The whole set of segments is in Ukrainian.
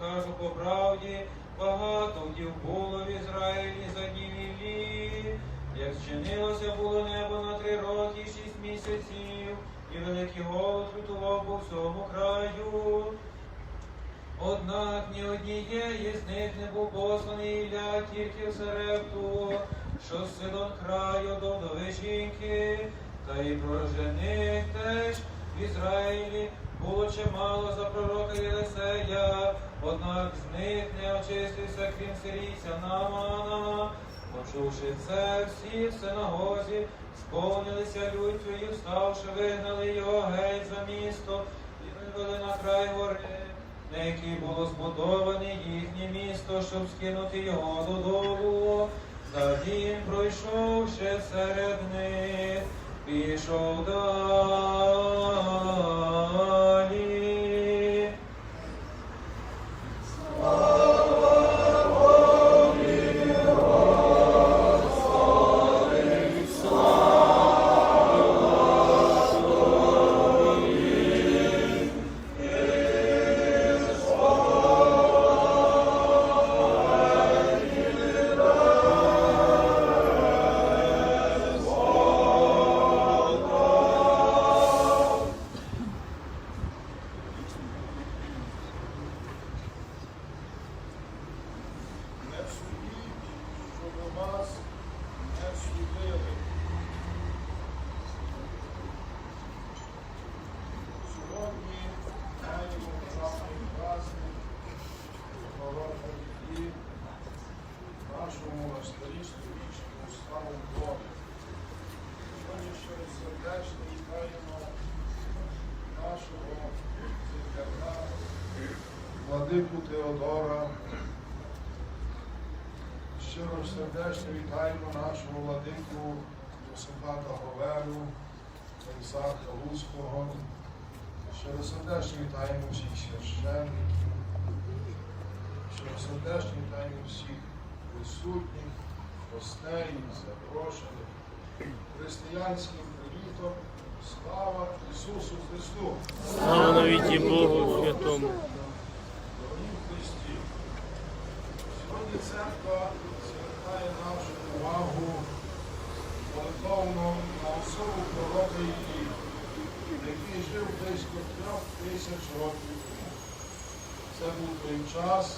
кажу по правді, багато вдів було в Ізраїлі за днів. Як зчинилося було небо на три роки і шість місяців, і великий голод лютував по всьому краю. Однак ні однієї з них не був посланий Ілля тільки в Сарепту, що Сидон краю до вдови жінки, та й про жених теж в Ізраїлі було чимало за пророка Єлисея, однак з них не очистився крім сирійця Наамана. Почувши це, всі в синагозі сповнилися люттю і вставши, вигнали його геть за місто і вивели на край гори на якій було збудоване їхнє місто, щоб скинути його додолу. За він пройшов ще серед них, пішов далі. Не владику Теодора. Щиро сердечно вітаємо нашого владику Йосифата Говеру, Ісака Луцького. Щиро сердечно вітаємо всіх священників. Щиро сердечно вітаємо всіх присутніх, гостей, запрошених. Християнським привітом. Слава Ісусу Христу! Слава навіки Богу Святому. Дорогі в Христі, сьогодні церква звертає нашу увагу молитовно на особу пророка Іллі, який жив близько трьох тисяч років тому. Це був той час,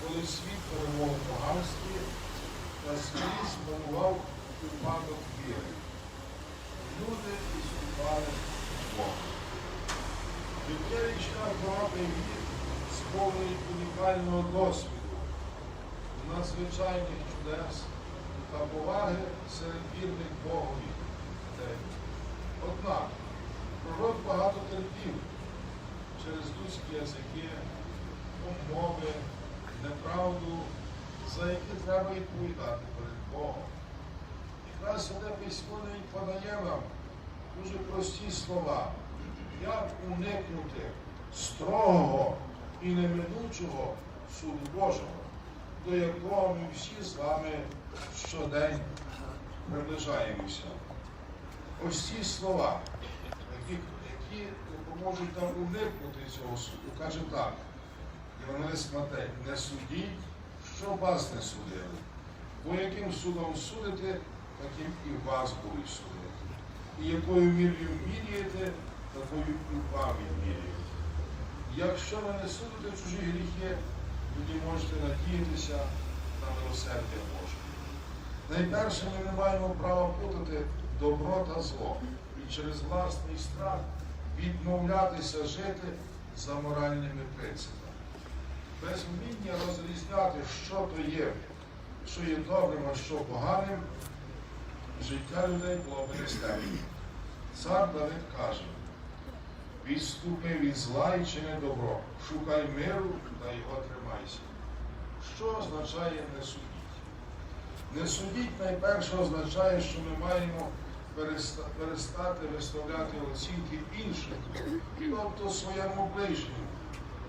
коли світ перемог поганстві та скрізь панував упадок віри. Люди відступали Бога. Життєвий шлях пророка Іллі сповнений унікального досвіду, надзвичайних чудес та поваги серед вірних Богові. Однак пророк багато терпів через людські язики, умови, неправду, за які треба відповідати перед Богом. Якраз Святе письмо навіть подає нам дуже прості слова, як уникнути строгого і неминучого суду Божого, до якого ми всі з вами щодень приближаємося. Ось ці слова, які, які допоможуть нам уникнути цього суду, каже так, Євангелист Матей, не судіть, щоб вас не судили, бо яким судом судите, таким і вас будуть судити. І якою мірою міряєте, такою і вам відміряють. Якщо ви не судите чужі гріхи, тоді можете надіятися на милосердя Боже. Найперше ми не маємо права путати добро та зло і через власний страх відмовлятися жити за моральними принципами. Без вміння розрізняти, що то є, що є добрим, а що поганим, життя людей було б нестемним. Цар Давид каже, відступи від зла і чини добро, шукай миру та його тримайся. Що означає не судіть? Не судіть найперше означає, що ми маємо перестати виставляти оцінки інших, тобто своєму ближньому,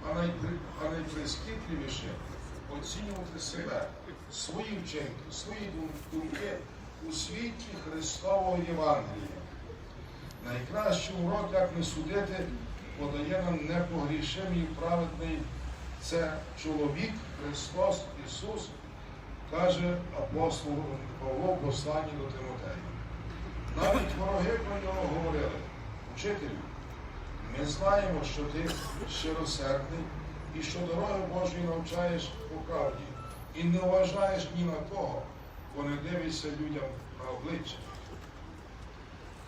а, найпри- а найприскіпливіше оцінювати себе, свої вчинки, свої думки у світлі Христового Євангелія. Найкращий урок, як не судити, подає нам непогрішимий праведний це чоловік Христос Ісус, каже апостол Павло в посланні до Тимотея. Навіть вороги про нього говорили, вчителю, ми знаємо, що ти щиросердний і що дороги Божої навчаєш по правді, і не вважаєш ні на кого, бо не дивишся людям на обличчя.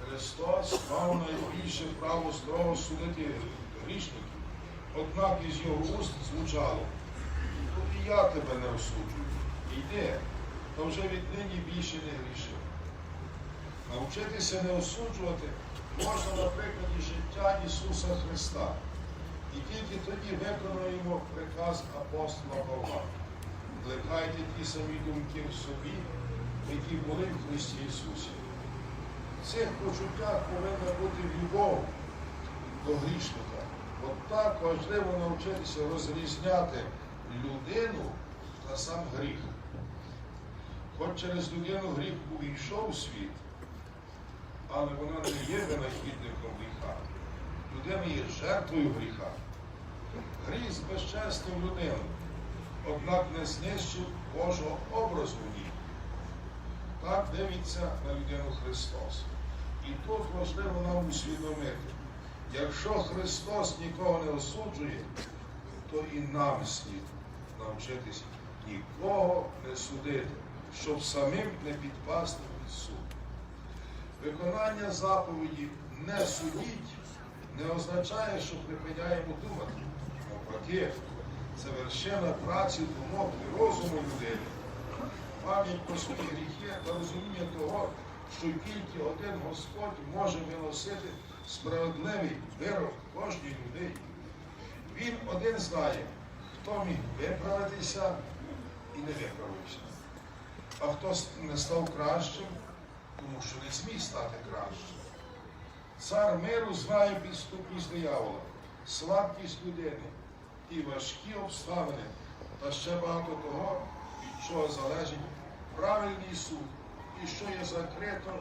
Христос мав найбільше право строго судити грішників, однак із його уст звучало, то і я тебе не осуджую. Йди, то вже віднині більше не грішив. Навчитися не осуджувати можна на прикладі життя Ісуса Христа. І тільки тоді виконуємо приказ апостола Павла. Плекайте ті самі думки в собі, які були в Христі Ісусі. Цих почуттях повинна бути любов до грішника. От так важливо навчитися розрізняти людину та сам гріх. Хоч через людину гріх увійшов у світ, але вона не є винахідником гріха. Людина є жертвою гріха. Гріх збезчестив людину, однак не знищив Божого образу в ній. Так дивиться на людину Христос. І тут важливо нам усвідомити, якщо Христос нікого не осуджує, то і нам слід навчитись нікого не судити, щоб самим не підпасти під суд. Виконання заповіді не судіть не означає, що припиняємо думати. Навпаки, це вершина праці думок і розуму людини. Пам'ять про свої гріхи та розуміння того, що тільки один Господь може виносити справедливий вирок кожній людині. Він один знає, хто міг виправитися і не виправився. А хто не став кращим, тому що не зміг стати кращим. Цар миру знає підступність диявола, слабкість людини і важкі обставини, та ще багато того, від чого залежить правильний суд і що є закрито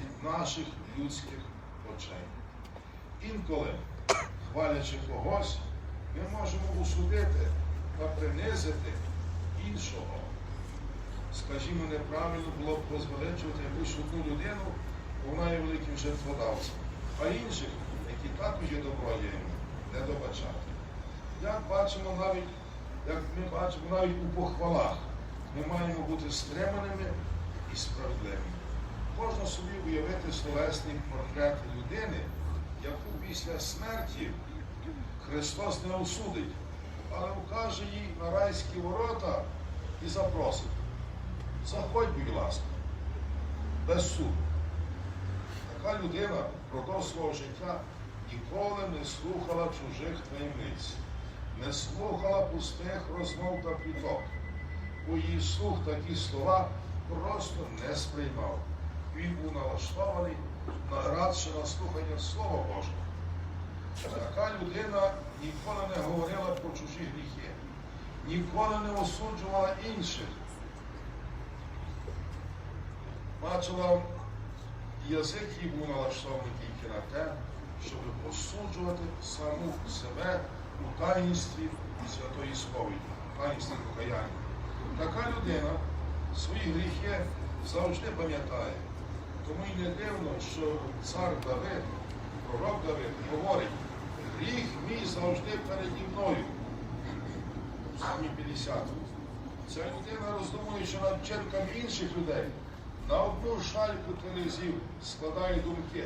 від наших людських очей. Інколи, хвалячи когось, ми можемо усудити та принизити іншого. Скажімо, неправильно було б возвеличувати якусь одну людину, бо вона є великим жертводавцем, а інших, які також є добродіями, не добачати. Як бачимо навіть, як ми бачимо навіть у похвалах, ми маємо бути стриманими і справедливими. Можна собі уявити словесний портрет людини, яку після смерті Христос не осудить, але укаже їй на райські ворота і запросить. Заходь, будь ласка, без суду. Така людина впродовж свого життя ніколи не слухала чужих таємниць, не слухала пустих розмов та пліток. У її слух такі слова просто не сприймав. Він був налаштований на радше на слухання Слова Божого. Така людина ніколи не говорила про чужі гріхи, ніколи не осуджувала інших. Бачила, язик їй був налаштований тільки на те, щоб осуджувати саму себе у таїнстві святої сповіді, таїнстві покаяння. Така людина свої гріхи завжди пам'ятає. Тому і не дивно, що цар Давид, пророк Давид, говорить, гріх мій завжди переді мною. В Псалмі 50. Ця людина, роздумуючи над вчинками інших людей, на одну шальку терезів складає думки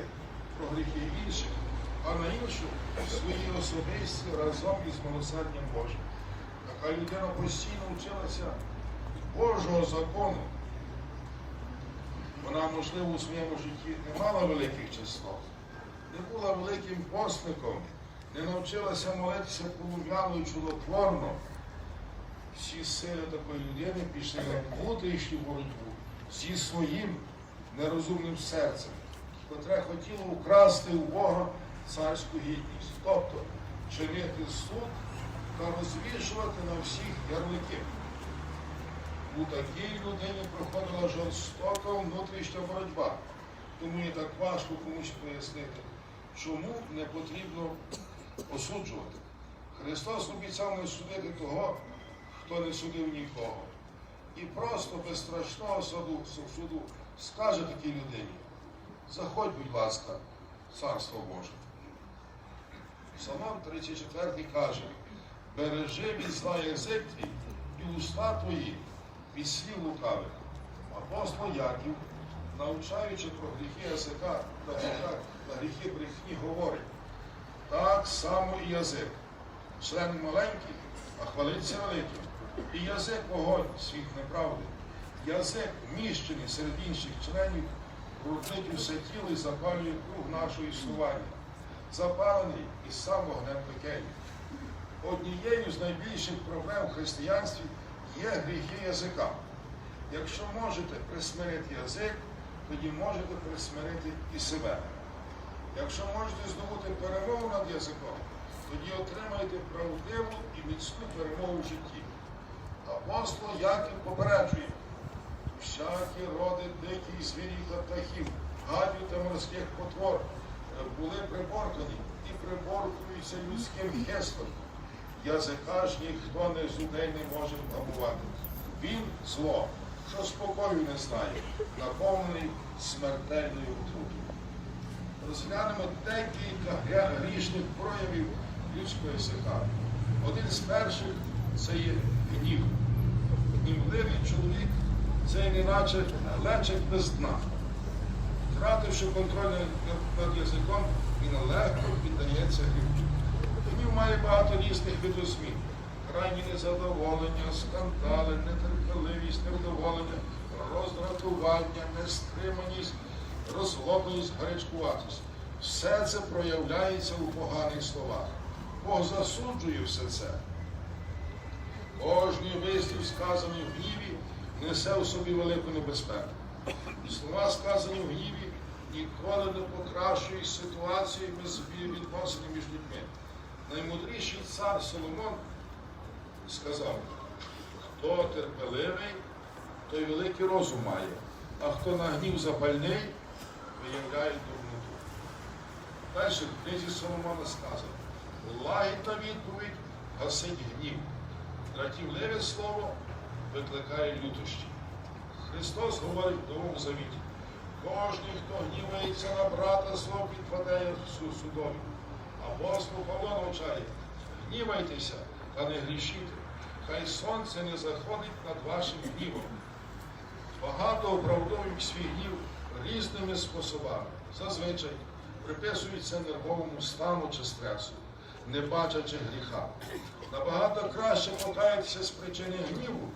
про гріхи інших, а на іншу свої особисті разом із милосердям Божим. Така людина постійно вчилася Божого закону. Вона, можливо, у своєму житті не мала великих чеснот, не була великим постником, не навчилася молитися полум'яно і чудотворно. Всі сили такої людини пішли на внутрішню боротьбу зі своїм нерозумним серцем, котре хотіло украсти у Бога царську гідність, тобто чинити суд та розвішувати на всіх ярлики. У такій людині проходила жорстока внутрішня боротьба, тому і так важко комусь пояснити, чому не потрібно осуджувати. Христос обіцяв не судити того, хто не судив нікого. І просто без страшного суду, суду скаже такій людині, заходь, будь ласка, Царство Боже. Псалом 34 каже, бережи від зла язик твій і уста твої від слів лукавих. Апостол Яків, навчаючи про гріхи язика та та гріхи брехні, говорить, так само і язик. Член маленький, а хвалиться великим. І язик вогонь світ неправди. Язик вміщений серед інших членів, бруднить усе тіло і запалює круг нашого існування, запалений і сам вогнем пекельним. Однією з найбільших проблем в християнстві є гріхи язика. Якщо можете присмирити язик, тоді можете присмирити і себе. Якщо можете здобути перемогу над язиком, тоді отримаєте правдиву і міцну перемогу в житті. Апостол Яків попереджує, всякі роди диких звірів та птахів, гадів та морських потвор е, були приборкані і приборкуються людським хестом. Язика ж ніхто не з людей не може вгамувати. Він зло, що спокою не знає, наповнений смертельною отрутою. Розглянемо декілька грішних проявів людського язика. Один з перших це є гнів. Гнівливий чоловік це неначе лечик без дна. Втративши контроль над- язиком, він легко піддається гніву. Гнів має багато різних видозмін. Крайні незадоволення, скандали, нетерпеливість, невдоволення, роздратування, нестриманість, розлобленість, гарячкуватість. Все це проявляється у поганих словах. Бог засуджує все це. Кожний вислів, сказаний в гніві, несе у собі велику небезпеку. Слова, сказані в гніві, ніколи не покращують ситуацію без відносин між людьми. Наймудріший цар Соломон сказав, хто терпеливий, той великий розум має, а хто на гнів запальний, виявляє дурноту. Далі в книзі Соломона сказано, лагідна відповідь гасить гнів. Дратівливе слово викликає лютощі. Христос говорить в Новому Завіті, кожен, хто гнівається на брата свого, підпадає в судові. Апостол Павло навчає, гнівайтеся та не грішіть, хай сонце не заходить над вашим гнівом. Багато оправдовують свій гнів різними способами. Зазвичай приписуються нервовому стану чи стресу, не бачачи гріха. Набагато краще покаятися з причини гніву,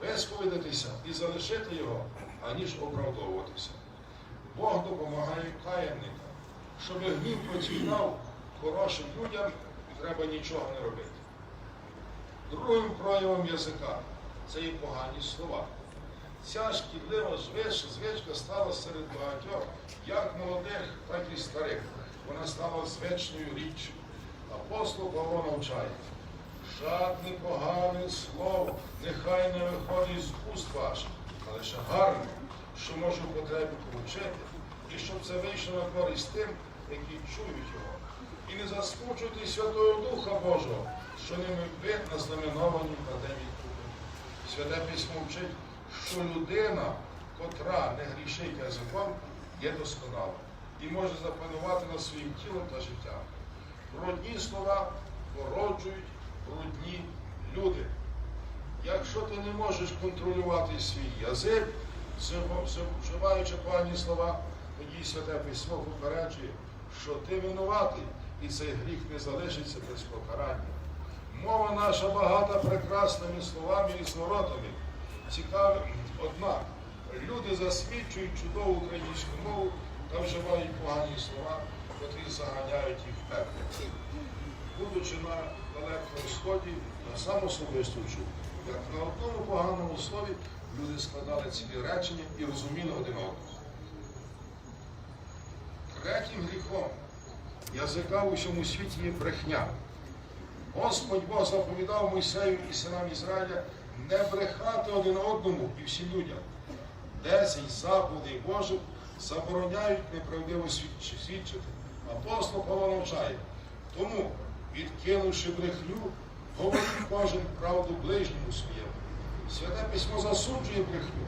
висповідатися і залишити його, аніж оправдовуватися. Бог допомагає каянникам. Щоб гнів процвітав хорошим людям, треба нічого не робити. Другим проявом язика це є погані слова. Ця шкідлива звич- звичка стала серед багатьох, як молодих, так і старих. Вона стала звичною річчю. Апостол Павло навчає, жадне погане слово нехай не виходить з уст ваших, але лише гарне, що може в потребі повчити, і щоб це вийшло на користь тим, які чують його. І не засмучуйте Святого Духа Божого, що ними ви назнаменовані на день відкупу. Святе письмо вчить, що людина, котра не грішить язиком, є досконала і може запанувати над своїм тілом та життям. Брудні слова породжують брудні люди. Якщо ти не можеш контролювати свій язик, вживаючи погані слова, тоді святе письмо попереджує, що ти винуватий, і цей гріх не залишиться без покарання. Мова наша багата прекрасними словами і зворотами. Цікаве, однак, люди засвідчують чудову українську мову та вживають погані слова, котрі заганяють їх в пекло. Будучи на далекому сході, я сам особисто чув, як на одному поганому слові люди складали цілі речення і розуміли один одного. Третім гріхом язика в усьому світі є брехня. Господь Бог заповідав Мойсею і синам Ізраїля не брехати один одному і всім людям. Десять заповідей Божих забороняють неправдиво свідчити. Апостол Павло навчає. Тому, відкинувши брехню, говорить кожен правду ближньому своєму. Святе письмо засуджує брехню,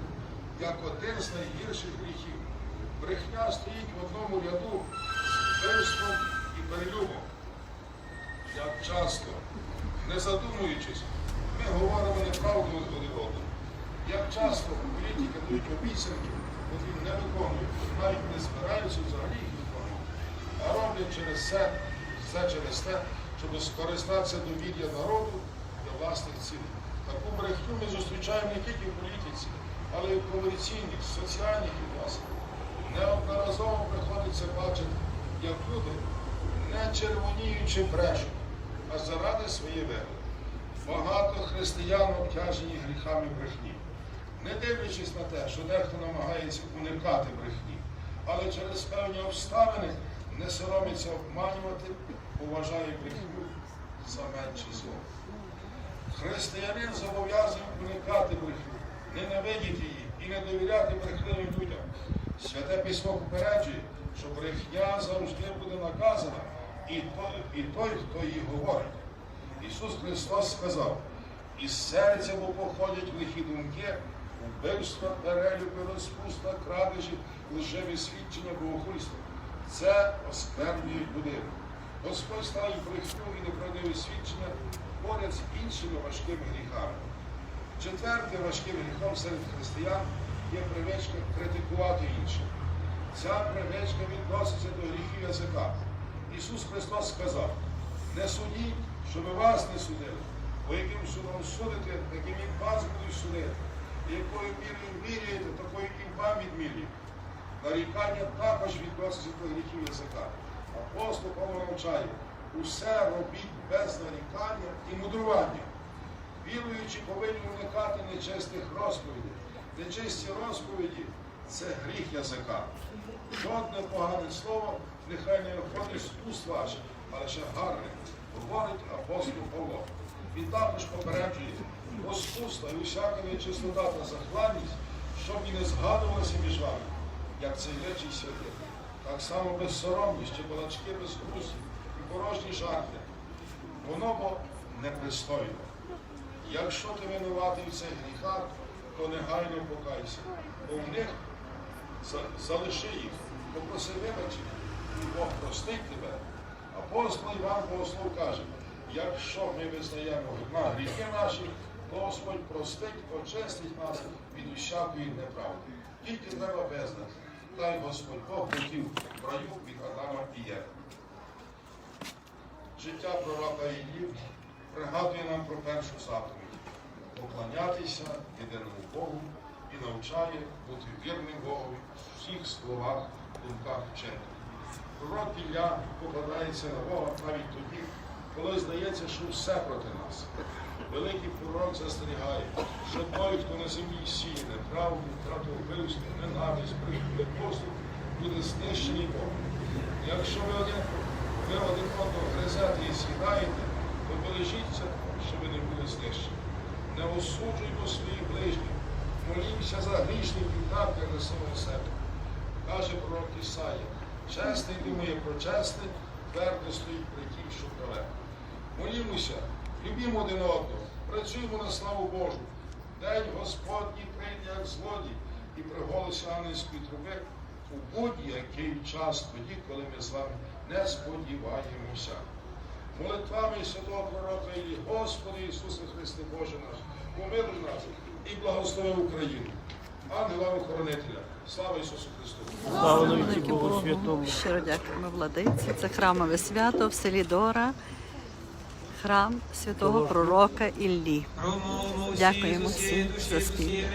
як один з найгірших гріхів. Брехня стоїть в одному ряду з вбивством і перелюбом. Як часто, не задумуючись, ми говоримо неправду один одному. Як часто політики дають обіцянки, котрі не виконують, навіть не збираються взагалі їх виконувати, а роблять через це, все через те, щоб скористатися довір'я народу для власних цілей. Таку брехню ми зустрічаємо не тільки в політиці, але й в комерційних, соціальних відносинах. Неодноразово приходиться бачити, як люди, не червоніючи брешуть, а заради своєї вигоди. Багато християн обтяжені гріхами брехні. Не дивлячись на те, що дехто намагається уникати брехні, але через певні обставини не соромиться обманювати, поважає брехню за менше зло. Християнин зобов'язаний уникати брехню, ненавидіти її і не довіряти брехливим людям. Святе письмо попереджує, що брехня завжди буде наказана, і той, і той, хто її говорить. Ісус Христос сказав, із серця бо походять лихі думки, вбивства, перелюби, розпуста, крадежі, лживі свідчення, богохульства. Це осквернює людину. Господь ставить брехню і неправдиві свідчення поряд з іншими важкими гріхами. Четвертим важким гріхом серед християн є привичка критикувати інших. Ця привичка відноситься до гріхів язика. Ісус Христос сказав, не судіть, щоб вас не судили, бо яким судом судите, таким і вас будуть судити. Якою мірою міряєте, такою і вам відміряють. Нарікання також відноситься до гріхів язика. Апостол Павло навчає, усе робіть без нарікання і мудрування. Віруючі повинні уникати нечистих розповідей. Нечисті розповіді це гріх язика. Жодне погане слово нехай не виходить з уст ваших, а лише гарне, говорить апостол Павло. Він також попереджує розпуста і усяка нечистота та захланність, щоб і не згадувалося між вами, як цей речі святий. Так само безсоромність, чи балачки без грузів і порожні жарти. Воно бо непристойно. Якщо ти винуватий в цих гріхах, то негайно покайся, бо в них залиши їх, попроси вибачення, Бог простить тебе. Апостол Іван Богослов каже, якщо ми визнаємо на гріхи наші, Господь простить, очистить нас від усякої неправди. Тільки треба визнати. Дай Господь Бог хотів в раю від Адама і Єви. Життя пророка Іллі пригадує нам про першу заповідь поклонятися єдиному Богу і навчає бути вірним Богові в всіх словах, думках, вчинках. Пророк Ілля покладається на Бога навіть тоді, коли здається, що все проти нас. Великий пророк застерігає, що той, хто на землі сіє неправду, втрату вбивство, ненависть, брехню, послуг, буде знищений Богом. Якщо ви один, ви один одного гризете і сідаєте, то бережіться, щоб ви не були знищені. Не осуджуймо своїх ближніх, молімося за грішників так, як за самого себе. Каже пророк Ісая, чесний думає про чесне, твердо стоїть при тім, що праве. Молімося, любімо один одного, працюємо на славу Божу. День Господній прийде, як злодій, і при ангельської труби у будь-який час, тоді, коли ми з вами не сподіваємося. Молитвами святого пророка Іллі, Господи Ісусе Христе Боже наш, помилуй нас і благослови Україну. Ангела охоронителя. Слава Ісусу Христу! Слава Богу Богу, Святому. щиро дякуємо владиці. Це храмове свято в селі Дора, храм святого пророка Іллі. Дякуємо всім за з усієї